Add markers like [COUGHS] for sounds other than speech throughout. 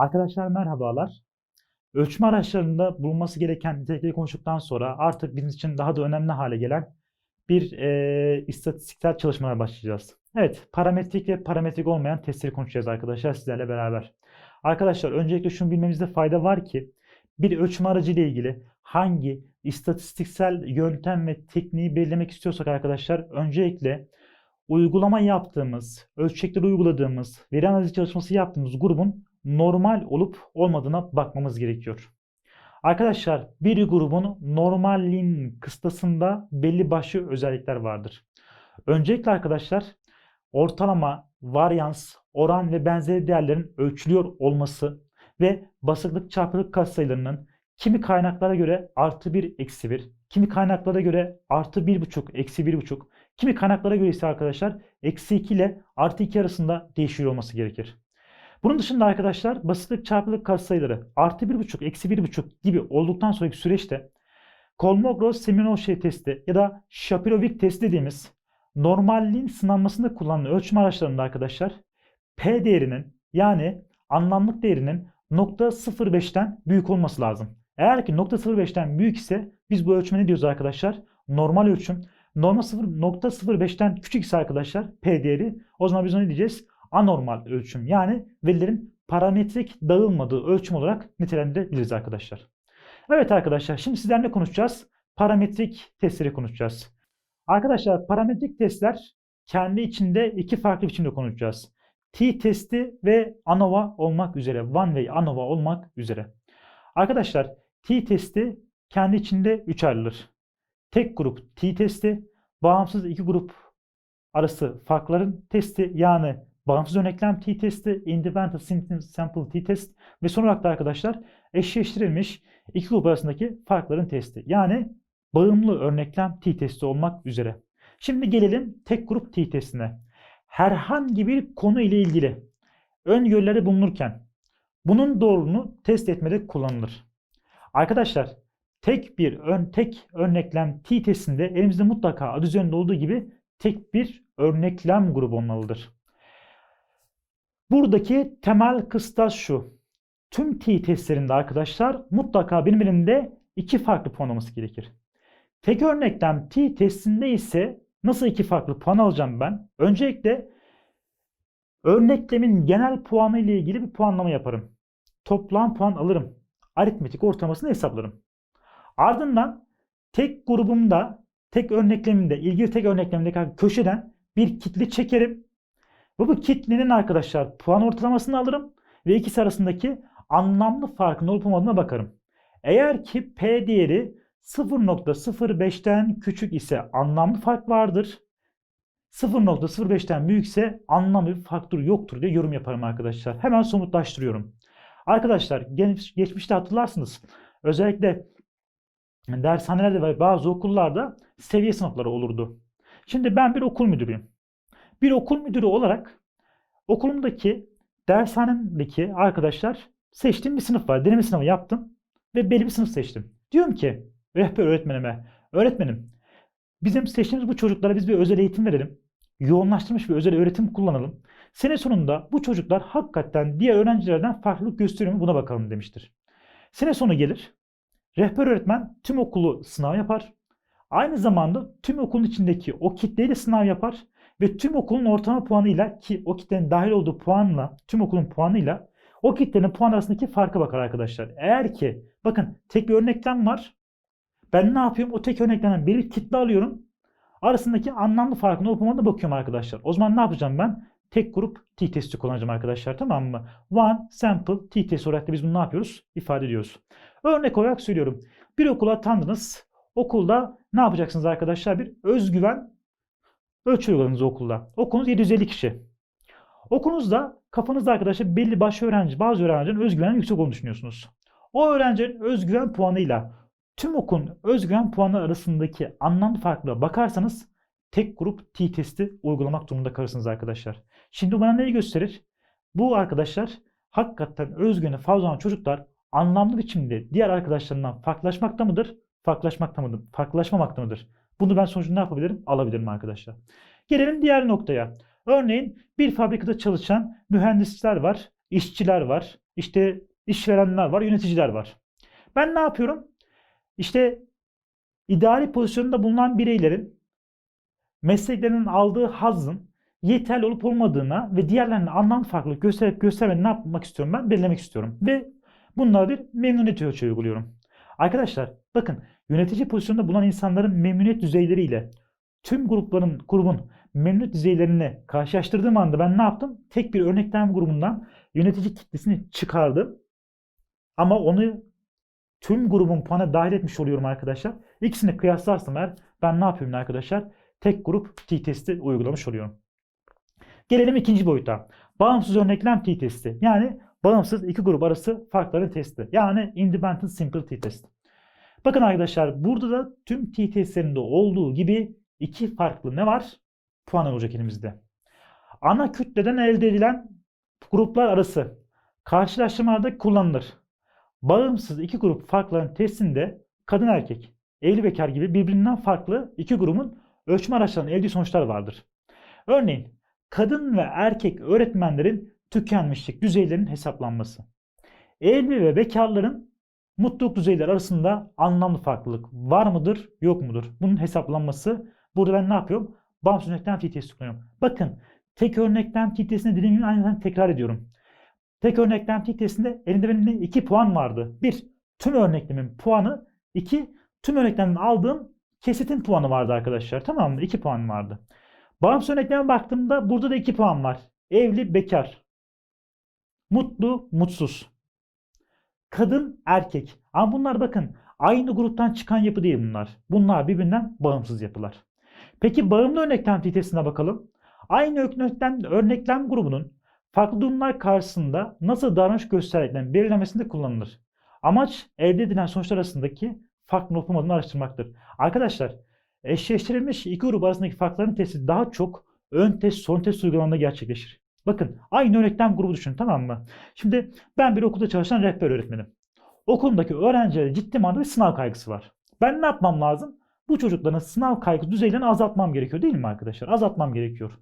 Arkadaşlar merhabalar. Ölçme araçlarında bulunması gereken nitelikleri konuştuktan sonra artık bizim için daha da önemli hale gelen bir e, istatistiksel çalışmalara başlayacağız. Evet, parametrik ve parametrik olmayan testleri konuşacağız arkadaşlar sizlerle beraber. Arkadaşlar öncelikle şunu bilmemizde fayda var ki bir ölçme aracı ile ilgili hangi istatistiksel yöntem ve tekniği belirlemek istiyorsak arkadaşlar öncelikle uygulama yaptığımız, ölçekleri uyguladığımız, veri analizi çalışması yaptığımız grubun normal olup olmadığına bakmamız gerekiyor. Arkadaşlar bir grubun normalliğin kıstasında belli başlı özellikler vardır. Öncelikle arkadaşlar ortalama, varyans, oran ve benzeri değerlerin ölçülüyor olması ve basıklık çarpılık katsayılarının kimi kaynaklara göre artı 1 eksi 1, kimi kaynaklara göre artı 1,5 eksi 1,5, kimi kaynaklara göre ise arkadaşlar eksi 2 ile artı 2 arasında değişiyor olması gerekir. Bunun dışında arkadaşlar basitlik çarpılık katsayıları artı 1,5 eksi 1,5 gibi olduktan sonraki süreçte Kolmogorov-Smirnov testi ya da Shapiro-Wilk testi dediğimiz normalliğin sınanmasında kullanılan ölçme araçlarında arkadaşlar P değerinin yani anlamlık değerinin .05'ten büyük olması lazım. Eğer ki .05'ten büyük ise biz bu ölçüme ne diyoruz arkadaşlar? Normal ölçüm. Normal 0.05'ten küçük ise arkadaşlar P değeri o zaman biz ne diyeceğiz? Anormal ölçüm yani verilerin parametrik dağılmadığı ölçüm olarak nitelendirebiliriz arkadaşlar. Evet arkadaşlar şimdi sizlerle konuşacağız? Parametrik testleri konuşacağız. Arkadaşlar parametrik testler kendi içinde iki farklı biçimde konuşacağız. T testi ve ANOVA olmak üzere. One way ANOVA olmak üzere. Arkadaşlar T testi kendi içinde üç ayrılır. Tek grup T testi, bağımsız iki grup arası farkların testi yani bağımsız örneklem T testi, independent sample T test ve son olarak da arkadaşlar eşleştirilmiş iki grup arasındaki farkların testi. Yani bağımlı örneklem T testi olmak üzere. Şimdi gelelim tek grup T testine. Herhangi bir konu ile ilgili öngörüleri bulunurken bunun doğruluğunu test etmede kullanılır. Arkadaşlar tek bir ön tek örneklem T testinde elimizde mutlaka adı üzerinde olduğu gibi tek bir örneklem grubu olmalıdır. Buradaki temel kıstas şu. Tüm T testlerinde arkadaşlar mutlaka elimde iki farklı puan olması gerekir. Tek örneklem T testinde ise nasıl iki farklı puan alacağım ben? Öncelikle örneklemin genel puanı ile ilgili bir puanlama yaparım. Toplam puan alırım. Aritmetik ortalamasını hesaplarım. Ardından tek grubumda, tek örneklemimde, ilgili tek örneklemimdeki köşeden bir kitle çekerim. Ve bu kitlenin arkadaşlar puan ortalamasını alırım ve ikisi arasındaki anlamlı farkın olup olmadığına bakarım. Eğer ki P değeri 0.05'ten küçük ise anlamlı fark vardır. 0.05'ten büyükse anlamlı bir faktör yoktur diye yorum yaparım arkadaşlar. Hemen somutlaştırıyorum. Arkadaşlar geç, geçmişte hatırlarsınız. Özellikle dershanelerde ve bazı okullarda seviye sınıfları olurdu. Şimdi ben bir okul müdürüyüm. Bir okul müdürü olarak okulumdaki dershanemdeki arkadaşlar seçtiğim bir sınıf var. Deneme sınavı yaptım ve belli bir sınıf seçtim. Diyorum ki rehber öğretmenime, öğretmenim bizim seçtiğimiz bu çocuklara biz bir özel eğitim verelim. Yoğunlaştırmış bir özel öğretim kullanalım. Sene sonunda bu çocuklar hakikaten diğer öğrencilerden farklılık gösteriyor mu buna bakalım demiştir. Sene sonu gelir. Rehber öğretmen tüm okulu sınav yapar. Aynı zamanda tüm okulun içindeki o kitleyle sınav yapar ve tüm okulun ortalama puanıyla ki o kitlenin dahil olduğu puanla tüm okulun puanıyla o kitlenin puan arasındaki farka bakar arkadaşlar. Eğer ki bakın tek bir örneklem var. Ben ne yapıyorum? O tek örneklemden bir kitle alıyorum. Arasındaki anlamlı farkın olup olmadığına bakıyorum arkadaşlar. O zaman ne yapacağım ben? Tek grup t testi kullanacağım arkadaşlar tamam mı? One sample t test olarak da biz bunu ne yapıyoruz? İfade ediyoruz. Örnek olarak söylüyorum. Bir okula atandınız. Okulda ne yapacaksınız arkadaşlar? Bir özgüven ölçü uyguladınız okulda. Okulunuz 750 kişi. Okulunuzda kafanızda arkadaşlar belli başlı öğrenci, bazı öğrencilerin özgüvenin yüksek olduğunu düşünüyorsunuz. O öğrencinin özgüven puanıyla tüm okulun özgüven puanı arasındaki anlamlı farklığa bakarsanız tek grup T testi uygulamak durumunda kalırsınız arkadaşlar. Şimdi bana neyi gösterir? Bu arkadaşlar hakikaten özgüveni fazla olan çocuklar anlamlı biçimde diğer arkadaşlarından farklılaşmakta mıdır? Farklılaşmakta mıdır? Farklılaşmamakta mıdır? Bunu ben sonucunda ne yapabilirim? Alabilirim arkadaşlar. Gelelim diğer noktaya. Örneğin bir fabrikada çalışan mühendisler var. işçiler var, işte işverenler var, yöneticiler var. Ben ne yapıyorum? İşte idari pozisyonda bulunan bireylerin mesleklerinin aldığı hazzın yeterli olup olmadığına ve diğerlerine anlam farklılık gösterip göstermediğini ne yapmak istiyorum ben? Belirlemek istiyorum. Ve bunlara bir memnuniyet ölçüğü uyguluyorum. Arkadaşlar bakın yönetici pozisyonda bulunan insanların memnuniyet düzeyleriyle tüm grupların grubun memnuniyet düzeylerini karşılaştırdığım anda ben ne yaptım? Tek bir örneklem grubundan yönetici kitlesini çıkardım. Ama onu tüm grubun puana dahil etmiş oluyorum arkadaşlar. İkisini kıyaslarsam eğer ben ne yapıyorum arkadaşlar? Tek grup t-testi uygulamış oluyorum. Gelelim ikinci boyuta. Bağımsız örneklem t-testi. Yani bağımsız iki grup arası farkların testi. Yani independent simple t-test. Bakın arkadaşlar burada da tüm t-testlerinde olduğu gibi iki farklı ne var? Puan olacak elimizde. Ana kütleden elde edilen gruplar arası karşılaştırmalarda kullanılır. Bağımsız iki grup farkların testinde kadın erkek, evli bekar gibi birbirinden farklı iki grubun ölçme araçlarının elde sonuçlar vardır. Örneğin kadın ve erkek öğretmenlerin tükenmişlik düzeylerinin hesaplanması. Evli ve bekarların mutluluk düzeyleri arasında anlamlı farklılık var mıdır, yok mudur? Bunun hesaplanması. Burada ben ne yapıyorum? Bağımsız örneklem titesi kullanıyorum. Bakın tek örneklem titesinde dediğim gibi aynı tekrar ediyorum. Tek örneklem titesinde elinde benim ne? 2 puan vardı. 1. Tüm örneklemin puanı. 2. Tüm örneklemden aldığım kesitin puanı vardı arkadaşlar. Tamam mı? 2 puan vardı. Bağımsız örnekleme baktığımda burada da 2 puan var. Evli, bekar. Mutlu, mutsuz. Kadın, erkek. Ama bunlar bakın aynı gruptan çıkan yapı değil bunlar. Bunlar birbirinden bağımsız yapılar. Peki bağımlı örneklem titesine bakalım. Aynı örneklem, örneklem grubunun farklı durumlar karşısında nasıl davranış gösterdiklerinin belirlemesinde kullanılır. Amaç elde edilen sonuçlar arasındaki farklı olup olmadığını araştırmaktır. Arkadaşlar eşleştirilmiş iki grup arasındaki farkların testi daha çok ön test son test uygulamasında gerçekleşir. Bakın aynı örneklem grubu düşünün tamam mı? Şimdi ben bir okulda çalışan rehber öğretmenim. Okulumdaki öğrencilere ciddi manada bir sınav kaygısı var. Ben ne yapmam lazım? Bu çocukların sınav kaygı düzeylerini azaltmam gerekiyor değil mi arkadaşlar? Azaltmam gerekiyor.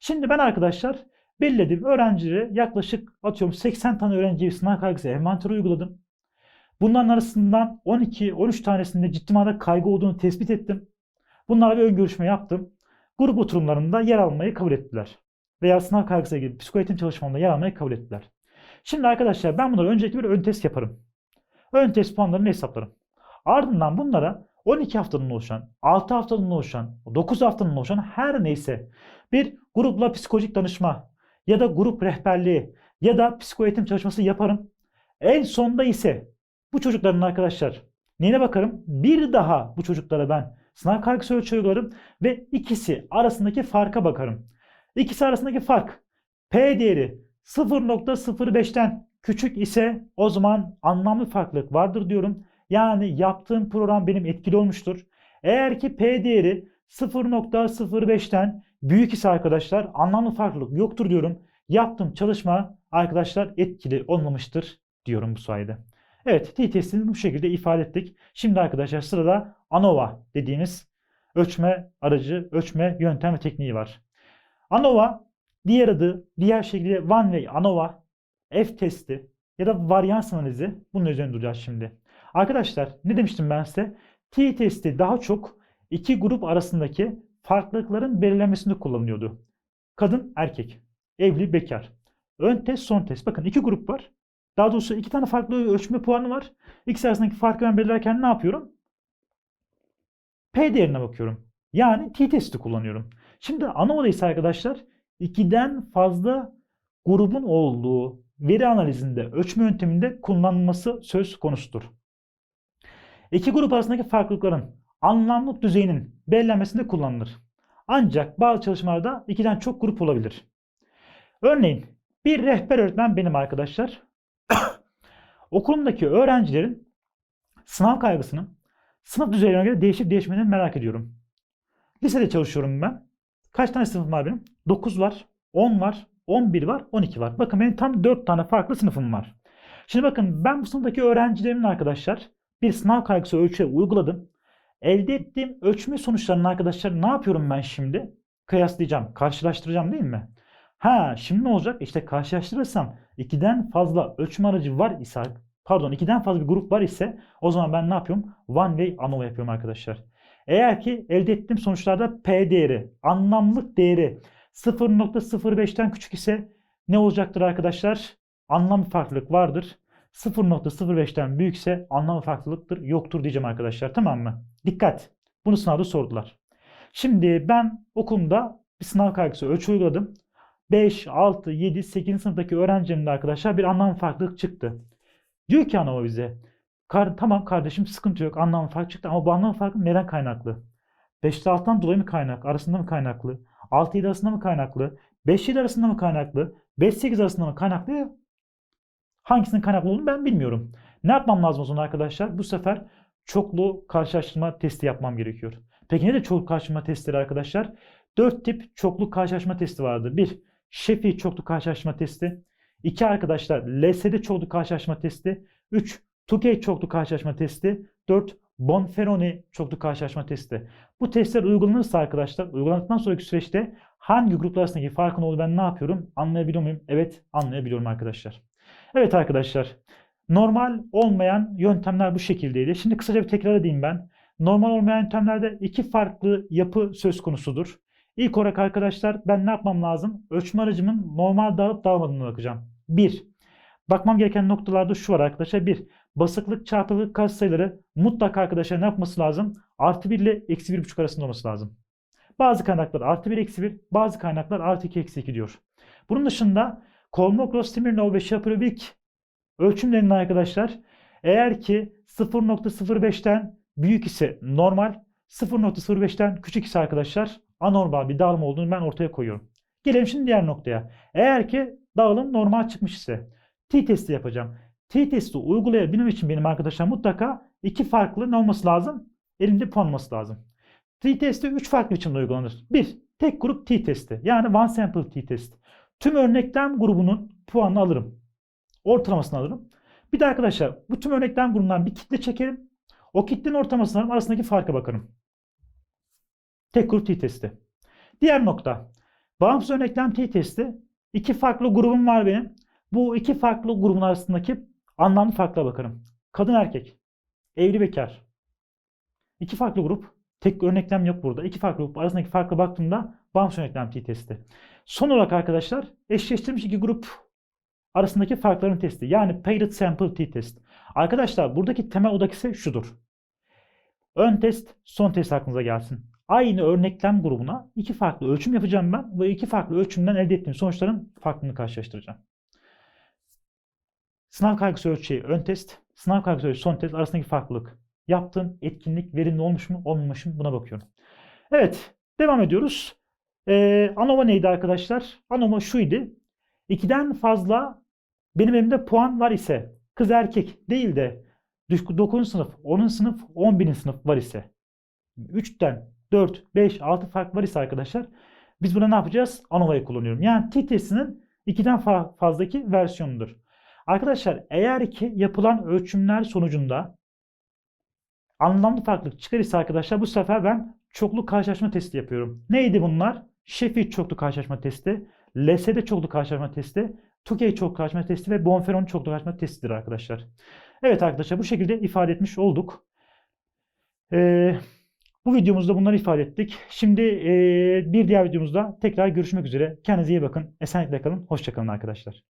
Şimdi ben arkadaşlar belirlediğim öğrencilere yaklaşık atıyorum 80 tane öğrenciye sınav kaygısı envanteri uyguladım. Bunların arasından 12-13 tanesinde ciddi manada kaygı olduğunu tespit ettim. Bunlarla bir ön görüşme yaptım. Grup oturumlarında yer almayı kabul ettiler. Veya sınav kaygısıyla ilgili psikoeğitim çalışmamda yer almayı kabul ettiler. Şimdi arkadaşlar ben bunları öncelikle bir ön test yaparım. Ön test puanlarını hesaplarım. Ardından bunlara 12 haftanın oluşan, 6 haftanın oluşan, 9 haftanın oluşan her neyse bir grupla psikolojik danışma ya da grup rehberliği ya da psikoeğitim çalışması yaparım. En sonda ise bu çocukların arkadaşlar neyine bakarım? Bir daha bu çocuklara ben sınav kaygısı ölçü uygularım ve ikisi arasındaki farka bakarım. İkisi arasındaki fark P değeri 0.05'ten küçük ise o zaman anlamlı farklılık vardır diyorum. Yani yaptığım program benim etkili olmuştur. Eğer ki P değeri 0.05'ten büyük ise arkadaşlar anlamlı farklılık yoktur diyorum. Yaptığım çalışma arkadaşlar etkili olmamıştır diyorum bu sayede. Evet t-testini bu şekilde ifade ettik. Şimdi arkadaşlar sırada ANOVA dediğimiz ölçme aracı, ölçme yöntem ve tekniği var. ANOVA diğer adı, diğer şekilde One Way ANOVA, F testi ya da varyans analizi bunun üzerine duracağız şimdi. Arkadaşlar ne demiştim ben size? T-testi daha çok iki grup arasındaki farklılıkların belirlenmesinde kullanılıyordu. Kadın, erkek, evli, bekar. Ön test, son test. Bakın iki grup var. Daha doğrusu iki tane farklı ölçme puanı var. İkisi arasındaki farkı ben belirlerken ne yapıyorum? P değerine bakıyorum. Yani t-testi kullanıyorum. Şimdi ANOVA'da ise arkadaşlar ikiden fazla grubun olduğu veri analizinde, ölçme yönteminde kullanılması söz konusudur. İki grup arasındaki farklılıkların anlamlık düzeyinin belirlenmesinde kullanılır. Ancak bazı çalışmalarda ikiden çok grup olabilir. Örneğin bir rehber öğretmen benim arkadaşlar. [COUGHS] Okulumdaki öğrencilerin sınav kaygısını sınıf düzeyine göre değişip değişmediğini merak ediyorum. Lisede çalışıyorum ben. Kaç tane sınıfım var benim? 9 var, 10 var, 11 var, 12 var. Bakın benim tam 4 tane farklı sınıfım var. Şimdi bakın ben bu sınıftaki öğrencilerimin arkadaşlar bir sınav kaygısı ölçüye uyguladım. Elde ettiğim ölçme sonuçlarını arkadaşlar ne yapıyorum ben şimdi? Kıyaslayacağım, karşılaştıracağım değil mi? Ha şimdi ne olacak? İşte karşılaştırırsam 2'den fazla ölçüm aracı var ise pardon 2'den fazla bir grup var ise o zaman ben ne yapıyorum? One way ANOVA yapıyorum arkadaşlar. Eğer ki elde ettiğim sonuçlarda P değeri, anlamlık değeri 0.05'ten küçük ise ne olacaktır arkadaşlar? Anlam farklılık vardır. 0.05'ten büyükse anlam farklılıktır, yoktur diyeceğim arkadaşlar. Tamam mı? Dikkat. Bunu sınavda sordular. Şimdi ben okulumda bir sınav kaygısı ölçü uyguladım. 5, 6, 7, 8. sınıftaki öğrencilerimde arkadaşlar bir anlam farklılık çıktı. Diyor ki anama bize Kar, tamam kardeşim sıkıntı yok anlam farkı çıktı ama bu anlam farkı neden kaynaklı? 5 ile 6'dan dolayı mı kaynak? Arasında mı kaynaklı? 6 7 arasında mı kaynaklı? 5 7 arasında mı kaynaklı? 5 8 arasında mı kaynaklı? Hangisinin kaynaklı olduğunu ben bilmiyorum. Ne yapmam lazım o zaman arkadaşlar? Bu sefer çoklu karşılaştırma testi yapmam gerekiyor. Peki ne de çoklu karşılaştırma testleri arkadaşlar? 4 tip çoklu karşılaştırma testi vardır. 1. Şefi çoklu karşılaştırma testi. 2 arkadaşlar LSD çoklu karşılaştırma testi. 3. Tukey çoklu karşılaştırma testi. 4. Bonferroni çoklu karşılaştırma testi. Bu testler uygulanırsa arkadaşlar uygulandıktan sonraki süreçte hangi gruplar arasındaki farkın olduğunu ben ne yapıyorum? Anlayabiliyor muyum? Evet anlayabiliyorum arkadaşlar. Evet arkadaşlar normal olmayan yöntemler bu şekildeydi. Şimdi kısaca bir tekrar edeyim ben. Normal olmayan yöntemlerde iki farklı yapı söz konusudur. İlk olarak arkadaşlar ben ne yapmam lazım? Ölçme aracımın normal dağılıp dağılmadığına bakacağım. 1. Bakmam gereken noktalarda şu var arkadaşlar. 1. Basıklık çarpılık katsayıları mutlaka arkadaşlar ne yapması lazım? Artı 1 ile eksi 1,5 arasında olması lazım. Bazı kaynaklar artı 1 eksi 1, bazı kaynaklar artı 2 eksi 2 diyor. Bunun dışında Kolmogorov, Smirnov ve Shapirovic ölçümlerinde arkadaşlar eğer ki 0.05'ten büyük ise normal, 0.05'ten küçük ise arkadaşlar anormal bir dağılım olduğunu ben ortaya koyuyorum. Gelelim şimdi diğer noktaya. Eğer ki dağılım normal çıkmış ise t testi yapacağım. T testi uygulayabilmem için benim arkadaşlar mutlaka iki farklı ne olması lazım? Elimde puan olması lazım. T testi 3 farklı biçimde uygulanır. 1. Tek grup T testi. Yani one sample T test. Tüm örneklem grubunun puanını alırım. Ortalamasını alırım. Bir de arkadaşlar bu tüm örneklem grubundan bir kitle çekerim. O kitlenin ortalamasını alırım. Arasındaki farka bakarım. Tek grup T testi. Diğer nokta. Bağımsız örneklem T testi. İki farklı grubum var benim. Bu iki farklı grubun arasındaki anlamlı farklara bakarım. Kadın erkek. Evli bekar. İki farklı grup. Tek örneklem yok burada. İki farklı grup arasındaki farka baktığımda bağımsız örneklem testi. Son olarak arkadaşlar eşleştirilmiş iki grup arasındaki farkların testi. Yani paired sample T test. Arkadaşlar buradaki temel odak ise şudur. Ön test, son test aklınıza gelsin. Aynı örneklem grubuna iki farklı ölçüm yapacağım ben ve iki farklı ölçümden elde ettiğim sonuçların farklılığını karşılaştıracağım. Sınav kaygısı ölçeği ön test, sınav kaygısı ölçeği son test arasındaki farklılık. Yaptığım etkinlik verimli olmuş mu olmamış mı buna bakıyorum. Evet devam ediyoruz. Ee, ANOVA neydi arkadaşlar? ANOVA şuydu. 2'den fazla benim elimde puan var ise kız erkek değil de 9. sınıf, 10. sınıf, 11. sınıf var ise 3'ten 4, 5, 6 fark var ise arkadaşlar biz buna ne yapacağız? ANOVA'yı kullanıyorum. Yani T testinin 2'den fa fazlaki versiyonudur. Arkadaşlar eğer ki yapılan ölçümler sonucunda anlamlı farklılık çıkar ise arkadaşlar bu sefer ben çoklu karşılaşma testi yapıyorum. Neydi bunlar? Sheffield çoklu karşılaşma testi, LSD çoklu karşılaşma testi, Tukey çoklu karşılaşma testi ve Bonferroni çoklu karşılaşma testidir arkadaşlar. Evet arkadaşlar bu şekilde ifade etmiş olduk. Ee, bu videomuzda bunları ifade ettik. Şimdi e, bir diğer videomuzda tekrar görüşmek üzere. Kendinize iyi bakın. Esenlikle kalın. Hoşçakalın arkadaşlar.